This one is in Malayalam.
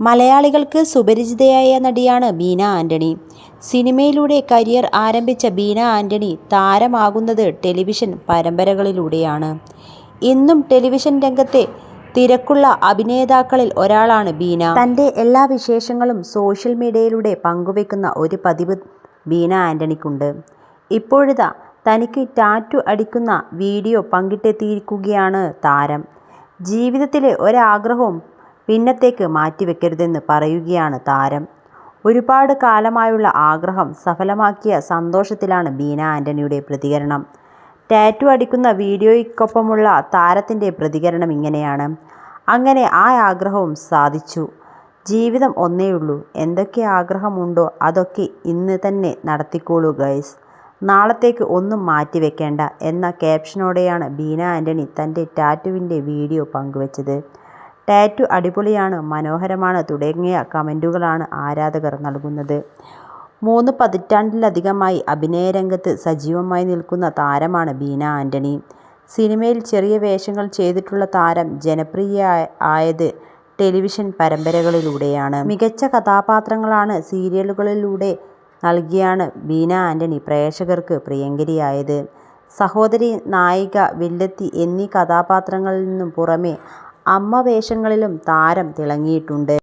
മലയാളികൾക്ക് സുപരിചിതയായ നടിയാണ് ബീന ആന്റണി. സിനിമയിലൂടെ കരിയർ ആരംഭിച്ച ബീന ആന്റണി താരമാകുന്നത് ടെലിവിഷൻ പരമ്പരകളിലൂടെയാണ്. ഇന്നും ടെലിവിഷൻ രംഗത്തെ തിരക്കുള്ള അഭിനേതാക്കളിൽ ഒരാളാണ് ബീന. തന്റെ എല്ലാ വിശേഷങ്ങളും സോഷ്യൽ മീഡിയയിലൂടെ പങ്കുവെക്കുന്ന ഒരു പതിവ് ബീന ആന്റണിക്കുണ്ട്. ഇപ്പോഴിതാ തനിക്ക് ടാറ്റു അടിക്കുന്ന വീഡിയോ പങ്കിട്ടെത്തിയിരിക്കുകയാണ് താരം. ജീവിതത്തിലെ ഒരാഗ്രഹവും പിന്നത്തേക്ക് മാറ്റിവെക്കരുതെന്ന് പറയുകയാണ് താരം. ഒരുപാട് കാലമായുള്ള ആഗ്രഹം സഫലമാക്കിയ സന്തോഷത്തിലാണ് ബീന ആന്റണിയുടെ പ്രതികരണം. ടാറ്റു അടിക്കുന്ന വീഡിയോയ്ക്കൊപ്പമുള്ള താരത്തിന്റെ പ്രതികരണം ഇങ്ങനെയാണ്. അങ്ങനെ ആ ആഗ്രഹവും സാധിച്ചു. ജീവിതം ഒന്നേയുള്ളൂ. എന്തൊക്കെ ആഗ്രഹമുണ്ടോ അതൊക്കെ ഇന്ന് തന്നെ നടത്തിക്കോളൂ ഗൈസ് നാളത്തേക്ക് ഒന്നും മാറ്റിവെക്കേണ്ട എന്ന ക്യാപ്ഷനോടെയാണ് ബീന ആന്റണി തന്റെ ടാറ്റുവിന്റെ വീഡിയോ പങ്കുവെച്ചത്. ടാറ്റൂ അടിപൊളിയാണ്, മനോഹരമാണ് തുടങ്ങിയ കമന്റുകളാണ് ആരാധകർ നൽകുന്നത്. മൂന്ന് പതിറ്റാണ്ടിലധികമായി അഭിനയരംഗത്ത് സജീവമായി നിൽക്കുന്ന താരമാണ് ബീന ആന്റണി സിനിമയിൽ ചെറിയ വേഷങ്ങൾ ചെയ്തിട്ടുള്ള താരം ജനപ്രിയ ആയത് ടെലിവിഷൻ പരമ്പരകളിലൂടെയാണ്. മികച്ച കഥാപാത്രങ്ങളാണ് സീരിയലുകളിലൂടെ നൽകിയാണ് ബീന ആന്റണി പ്രേക്ഷകർക്ക് പ്രിയങ്കരിയായത്. സഹോദരി, നായിക, വില്ലത്തി എന്നീ കഥാപാത്രങ്ങളിൽ നിന്നും പുറമേ അമ്മ വേഷങ്ങളിലും താരം തിളങ്ങിയിട്ടുണ്ട്.